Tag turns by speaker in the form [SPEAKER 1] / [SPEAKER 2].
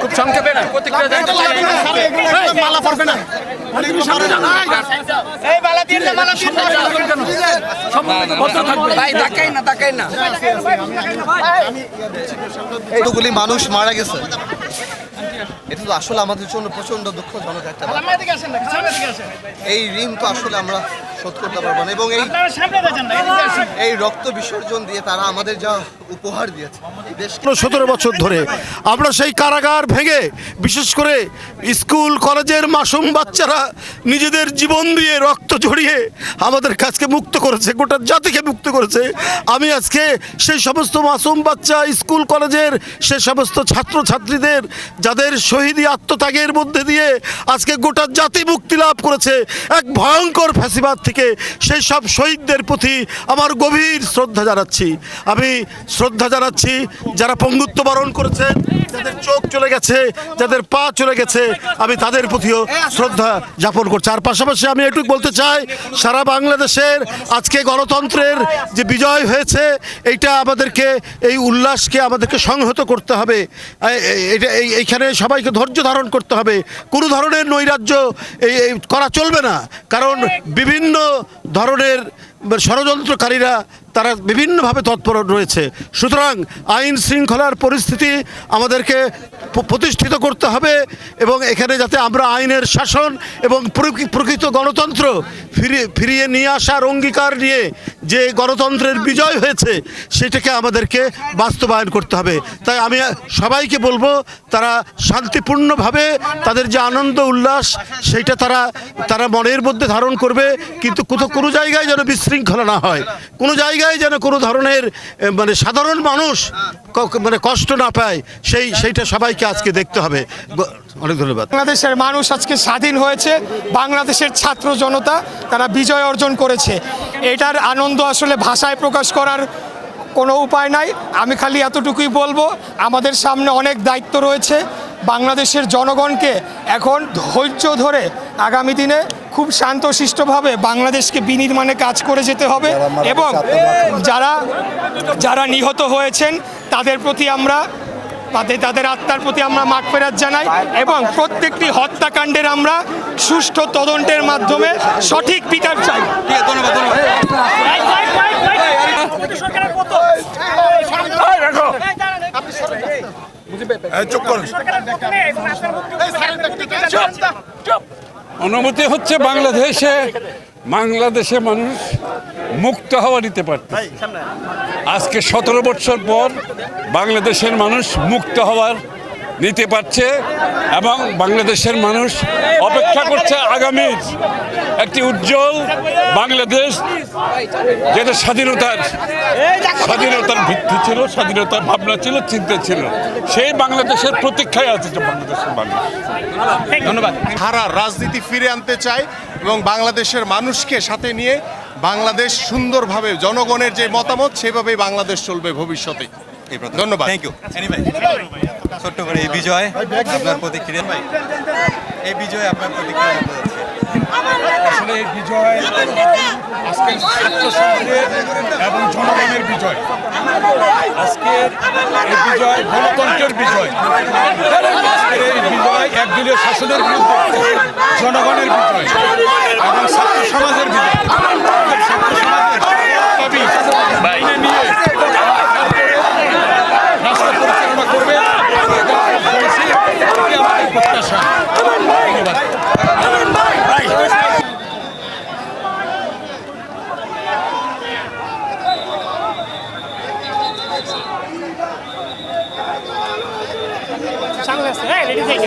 [SPEAKER 1] খুব সংক্ষেপে প্রতিক্রিয়া
[SPEAKER 2] মালা পড়বে না।
[SPEAKER 1] ভাই তাকাই না তাকাই না।
[SPEAKER 2] এতগুলি মানুষ মারা গেছে। এটা তো আসলে আমাদের জন্য প্রচণ্ড দুঃখজনক একটা এই ঋণ তো আসলে আমরা শোধ করতে পারব না। এবং এই এই রক্ত বিসর্জন দিয়ে তারা আমাদের যা উপহার দিয়েছে।
[SPEAKER 3] সতেরো বছর ধরে আমরা সেই কারাগার ভেঙে বিশেষ করে স্কুল, কলেজের মাসুম বাচ্চারা নিজেদের জীবন দিয়ে রক্ত ঝরিয়ে আমাদের কাছকে মুক্ত করেছে, গোটা জাতিকে মুক্ত করেছে। আমি আজকে সেই সমস্ত মাসুম বাচ্চা, স্কুল, কলেজের সে সমস্ত ছাত্র ছাত্রীদের যাদের শহীদী আত্মত্যাগের মধ্যে দিয়ে আজকে গোটা জাতি মুক্তি লাভ করেছে, এক ভয়ঙ্কর ফ্যাসিবাদ থেকে সেই সব শহীদদের প্রতি আমার গভীর শ্রদ্ধা জানাচ্ছি। আমি শ্রদ্ধা জানাচ্ছি যারা পঙ্গুত্ব বরণ করেছে, যাদের চোখ চলে গেছে, যাদের পা চলে গেছে, আমি তাদের প্রতিও শ্রদ্ধা যাপন করছি। আর পাশাপাশি আমি এটুকু বলতে চাই, সারা বাংলাদেশের আজকে গণতন্ত্রের যে বিজয় হয়েছে, এইটা আমাদেরকে, এই উল্লাসকে আমাদেরকে সংহত করতে হবে। এটা এই- এইখানে সবাইকে ধৈর্য ধারণ করতে হবে। কোনো ধরনের নৈরাজ্য এই করা চলবে না। কারণ বিভিন্ন ধরনের ষড়যন্ত্রকারীরা তারা বিভিন্নভাবে তৎপর রয়েছে। সুতরাং আইন শৃঙ্খলার পরিস্থিতি আমাদেরকে প্রতিষ্ঠিত করতে হবে এবং এখানে যাতে আমরা আইনের শাসন এবং প্রকৃ- প্রকৃত গণতন্ত্র ফিরিয়ে ফিরিয়ে নিয়ে আসার অঙ্গীকার নিয়ে যে গণতন্ত্রের বিজয় হয়েছে, সেটাকে আমাদেরকে বাস্তবায়ন করতে হবে। তাই আমি সবাইকে বলব, তারা শান্তিপূর্ণভাবে তাদের যে আনন্দ, উল্লাস সেইটা তারা তারা মনের মধ্যে ধারণ করবে, কিন্তু কোথাও কোনো জায়গায় যেন বিশৃঙ্খলা না হয়। কোনো জায়গায় যেন কোনো ধরনের মানে সাধারণ মানুষ মানে কষ্ট না পায়, সেই, সেইটা সবাইকে আজকে দেখতে হবে। অনেক ধন্যবাদ।
[SPEAKER 4] বাংলাদেশের মানুষ আজকে স্বাধীন হয়েছে বাংলাদেশের ছাত্র জনতা তারা বিজয় অর্জন করেছে। এটার আনন্দ আসলে ভাষায় প্রকাশ করার কোনো উপায় নাই। আমি খালি এতটুকুই বলব আমাদের সামনে অনেক দায়িত্ব রয়েছে। বাংলাদেশের জনগণকে এখন ধৈর্য ধরে আগামী দিনে খুব শান্তশিষ্টভাবে বাংলাদেশকে বিনির্মাণে কাজ করে যেতে হবে এবং যারা যারা নিহত হয়েছেন তাদের প্রতি আমরা তাদের তাদের আত্মার প্রতি আমরা মাঠ ফেরাত জানাই এবং প্রত্যেকটি হত্যাকাণ্ডের আমরা সুষ্ঠু তদন্তের মাধ্যমে সঠিক বিচার চাই
[SPEAKER 5] অনুমতি হচ্ছে বাংলাদেশে বাংলাদেশে মানুষ মুক্ত হওয়া নিতে পারত আজকে সতেরো বছর পর বাংলাদেশের মানুষ মুক্ত হওয়ার নিতে পারছে এবং বাংলাদেশের মানুষ অপেক্ষা করছে আগামীর একটি উজ্জ্বল বাংলাদেশ যেটা স্বাধীনতার স্বাধীনতার ভিত্তি ছিল স্বাধীনতার ভাবনা ছিল চিন্তা ছিল। সেই বাংলাদেশের প্রতীক্ষায় আছে বাংলাদেশের মানুষ। ধন্যবাদ।
[SPEAKER 6] হারা রাজনীতি ফিরে আনতে চাই এবং বাংলাদেশের মানুষকে সাথে নিয়ে বাংলাদেশ সুন্দরভাবে জনগণের যে মতামত সেভাবেই বাংলাদেশ চলবে ভবিষ্যতে। ধন্যবাদ।
[SPEAKER 7] থ্যাংক ইউ ছোট্ট করে এই বিজয় আপনার প্রতিক্রিয়া? ভাই এই বিজয় আপনার প্রতিক্রিয়া
[SPEAKER 5] আসলে এই বিজয় আজকের ছাত্র সমাজের এবং জনগণের বিজয়। আজকের এই বিজয় গণতন্ত্রের বিজয়। আজকের এই বিজয় একদলীয় শাসনের বিরুদ্ধে জনগণের বিজয় এবং ছাত্র সমাজের বিজয় ছাত্র সমাজের দাবি মেনে নিয়ে রাষ্ট্র পরিচালনা করবে এটি আমাদের প্রত্যাশা। ধন্যবাদ
[SPEAKER 4] আসছে। হ্যাঁ রেডি থেকে